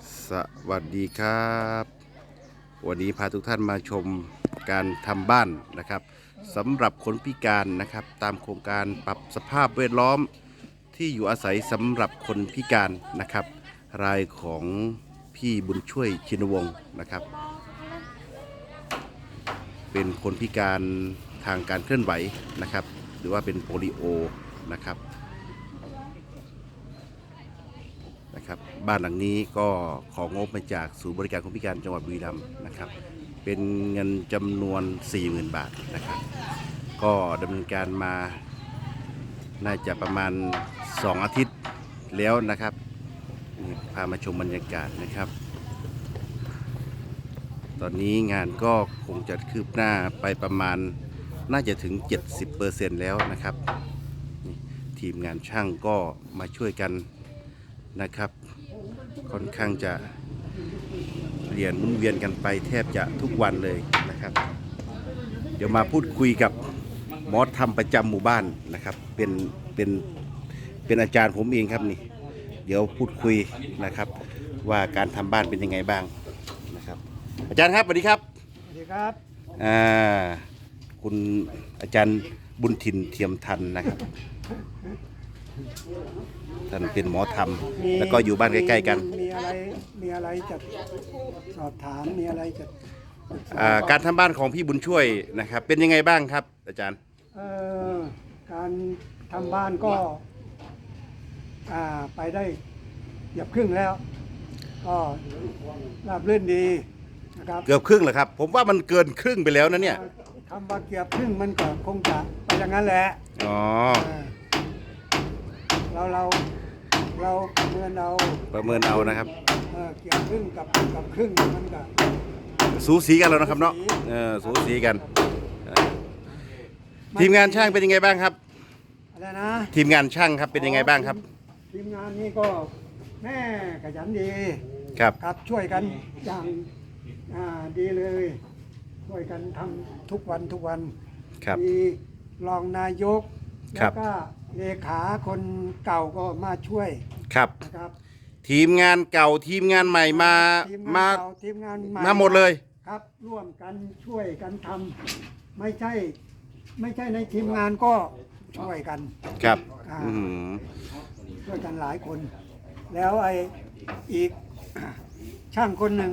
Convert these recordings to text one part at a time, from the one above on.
สวัสดีครับ วันนี้พาทุกท่านมาชมการทำบ้านนะครับสำหรับคนพิการนะครับ ตามโครงการปรับสภาพแวดล้อมที่อยู่อาศัยสำหรับคนพิการนะครับ รายของพี่บุญช่วยชินวงศ์นะครับ เป็นคนพิการทางการเคลื่อนไหวนะครับ หรือว่าเป็นโปลิโอนะครับ นะครับบ้านหลังนี้ก็ของงบมาจากศูนย์บริการคนพิการจังหวัดบุรีรัมย์นะครับ เป็นเงินจำนวน 40,000 บาทนะครับ ก็ดำเนินการมาน่าจะประมาณ 2 อาทิตย์แล้วนะครับนี่พามาชมบรรยากาศนะครับ ตอนนี้งานก็คงจะคืบหน้าไปประมาณน่าจะถึง 70%แล้วนะครับ ทีมงานช่างก็มาช่วยกัน นะครับ ค่อนข้างจะเรียนหมุนเวียนกันไปแทบจะทุกวันเลยนะครับ เดี๋ยวมาพูดคุยกับหมอธรรมประจำหมู่บ้านนะครับ เป็นเป็นเป็นอาจารย์ผมเองครับนี่ เดี๋ยวพูดคุยนะครับ ว่าการทำบ้านเป็นยังไงบ้างนะครับ อาจารย์ครับสวัสดีครับ สวัสดีครับอ่าคุณอาจารย์บุญถิ่นเทียมทันนะครับ ท่านเป็นหมอธรรมมีแล้วก็อยู่บ้านใกล้ ๆ กัน มีอะไรมีอะไรจะสอบถามมีอะไรจะปรึษอ่าการทำบ้านของพี่บุญช่วยนะครับ เป็นยังไงบ้างครับ อาจารย์ เอ่อการทำบ้านก็ อ่าไปได้เหยียบครึ่งแล้ว ก็ราบรื่นดีนะครับเกือบครึ่งแล้วครับ ผมว่ามันเกินครึ่งไปแล้วนะเนี่ย คำว่าเกือบครึ่งมันก็คงจะไปอย่างนั้นแหละอ๋อ เออ เราเราเราประเมินเอาประเมินเอานะครับเออเกือบครึ่งกับกับครึ่งมันก็สูสีกันแล้วนะครับเนาะเออสูสีกันเออทีมงานช่างเป็นยังไงบ้างครับ อะไรนะทีมงานช่างครับเป็นยังไงบ้างครับ ทีมงานนี้ก็แม่ขยันดีครับครับช่วยกันอย่างอ่าดีเลย ช่วยกันทำทุกวันทุกวันครับ มีรองนายก ครัแล้บวก็เลขาคนเก่าก็มาช่วยครับ นะครับทีมงานเก่าทีมงานใหม่มาทีงนมาเก่ทีมงานใมาหมดเลย ครับ ร่วมกันช่วยกันทำไม่ใช่ ไม่ใช่ในทีมงานก็ช่วยกัน ครับอ่า อืมช่วยกันหลายคน แล้วไอ้อีก ช่างคนหนึ่ง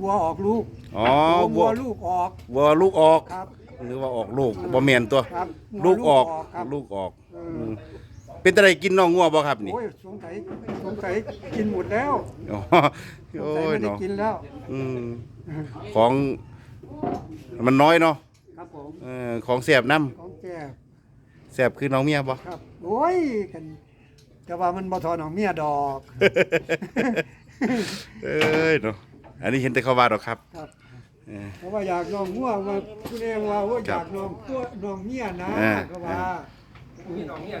วัวออกลูกอ๋อวัวัววลูกออกวัวลูกออก ครับ หรือว่าออกลูกบ่แมนตัว ครับลูกออกครับ ลูกออกเออมเป็นอะไรกินน้องงัวบ่ครับนี่โอ้ยสงสัยสงสัยกินหมดแล้วอ๋อสงโอ้สัยยไม่ได้เนาะกินแล้ว อืมของมันน้อยเนาะครับผมเออของเสียบน้ของแกำเสียบคือน้องเมียบ่ ครับโอ้ยกันแต่ว่ามันบ่ทอนของเมียดอก เอ้ยเนาะอันนี้เห็นแต่เขาว่าดอกครับ ครับ เออเพราะว่าอยากนองง่วงมาคุณเองว่าโอ้ยคอรับยากนองตัวนองเมียนะอ่า ก็ว่า มีหนองเนี่ย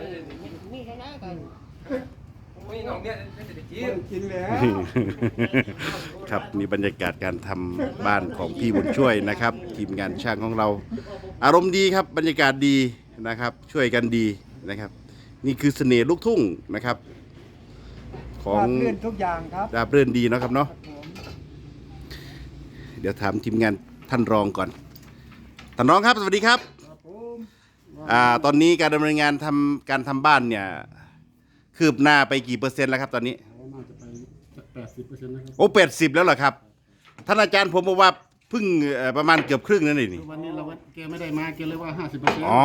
มีแค่นั้นก็มีหนองเนี่ยจะได้กิบ่นได้กินแล้วครับนี่บรรยากาศการทำบ้านของพี่บุญช่วยนะครับ ทีมงานช่างของเรา อารมณ์ดีครับบรรยากาศดีนะครับ ช่วยกันดีนะครับ นี่คือเสน่ห์ลูกทุ่งนะครับ ของราบเลื่อนทุกอย่างครับราบเรื่นดีเนาะครับครัเนาะบผม เดี๋ยวถามทีมงานท่านรองก่อน ท่านรองครับ สวัสดีครับครับผมอ่าตอนนี้การดำเนินงานทำการทำบ้านเนี่ย คืบหน้าไปกี่เปอร์เซ็นต์แล้วครับตอนนี้ น่าจะไปสักแปดสิบเปอร์เซ็นต์นะครับ โอ้แปดสิบแล้วเหรอครับ ท่านอาจารย์ผมบอกว่าเพิ่งเอ่อประมาณเกือบครึ่งนั่นเองนี่ วันนี้เราแกไม่ได้มาแกเลยว่าห้าสิบเปอร์เซ็นต์อ๋อ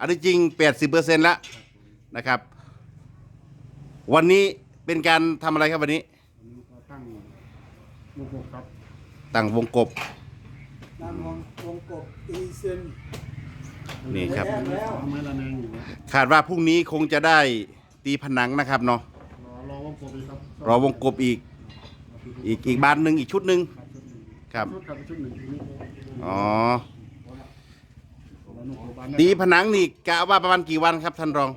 อันนี้จริง 80%แล้วนะครับ วันนี้เป็นการทำอะไรครับวันนี้ตั้ง วงกบครับตั้งวงกบนางวงวงกบอีเซนนี่ครับแล้วแล้วเอาไม้ละแนงอยู่นะคาดว่าพรุ่งนี้คงจะได้ตีผนังนะครับเนาะรอรอวงกบอีกครับรอวงกบอีก อีกอีกบานหนึ่งอีกชุดหนึ่งครับชุดครับชุดหนึ่งทีนี้อ๋อรอวงกบบานตีผนังนี่กะว่าประมาณกี่วันครับท่านรอง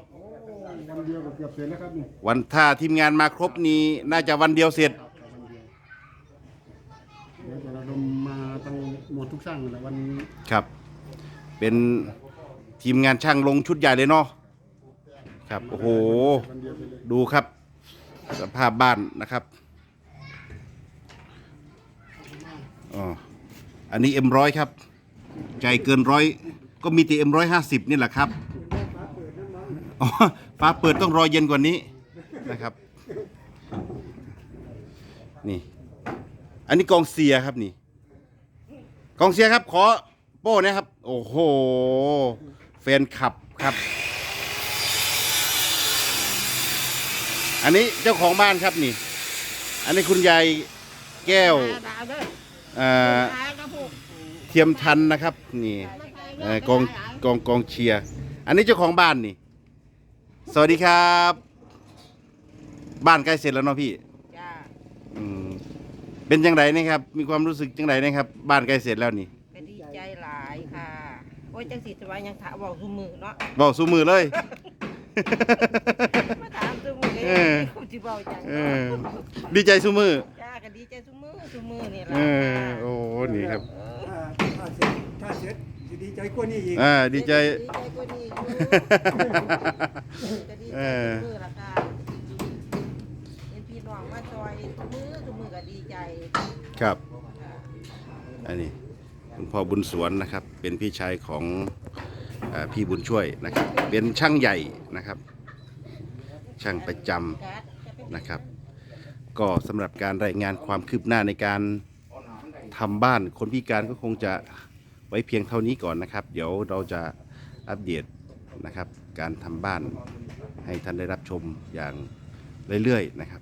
วันเดียวก็เกือบเสร็จแล้วครับนี่วันถ้าทีมงานมาครบนี้น่าจะวันเดียวเสร็จ เดี๋ยวจะระดมมาตั้งหมดทุกช่างเลยวันครับ เป็นทีมงานช่างลงชุดใหญ่เลยเนาะครับโอ้โห วันเดียวไปเลยดูครับสภาพบ้านนะครับอ๋ออันนี้เอ็มร้อยครับ ใจเกินร้อยก็มีแต่เอ็มร้อยห้าสิบนี่แหละครับอ๋อฟ้าเปิดต้องรอเย็นกว่านี้นะครับ นี่ อันนี้กองเสียครับนี่ กองเสียครับ ขอโป้นะครับ โอ้โหแฟนขับครับ อันนี้เจ้าของบ้านครับนี่ อันนี้คุณยายแก้วเอ่อเทียมทันนะครับ นี่เอ่อกองกองกองเชียร์อันนี้เจ้าของบ้านนี่ สวัสดีครับ บ้านใกล้เสร็จแล้วเนาะพี่ เป็นจังไรนะครับ มีความรู้สึกจังไรนะครับ บ้านใกล้เสร็จแล้วนี่ก็ดีใจหลายค่ะโอ้ยจังสิสบายยังถามบอกทุกมือเนาะบอกสู้มือเลย มาถามทุกมือเออ คุณสิบอกจังเออ ดีใจสู้มือจ้าก็ดีใจทุกมือทุกมือนี่เอล่ะอโอ้นี่ครับถ้าถ้าเสร็จถ้าเสร็จจะดีใจกว่านี้อีกอ่าดีใจ ดีใจกว่านี้อยู่ก็ดีใจเออทุกมือละค่ะเห็นพี่น้องมาซอยทุกมือทุกมือก็ดีใจ ครับ อันนี้คุณพ่อบุญสวนนะครับ เป็นพี่ชายของออพี่บุญช่วยนะครับ เป็นช่างใหญ่นะครับ ช่างประจำนะครับ ก็สำหรับการรายงานความคืบหน้าในการทำบ้านคนพิการก็คงจะไว้เพียงเท่านี้ก่อนนะครับ เดี๋ยวเราจะอัปเดตนะครับ การทำบ้านให้ท่านได้รับชมอย่างเรื่อยๆนะครับ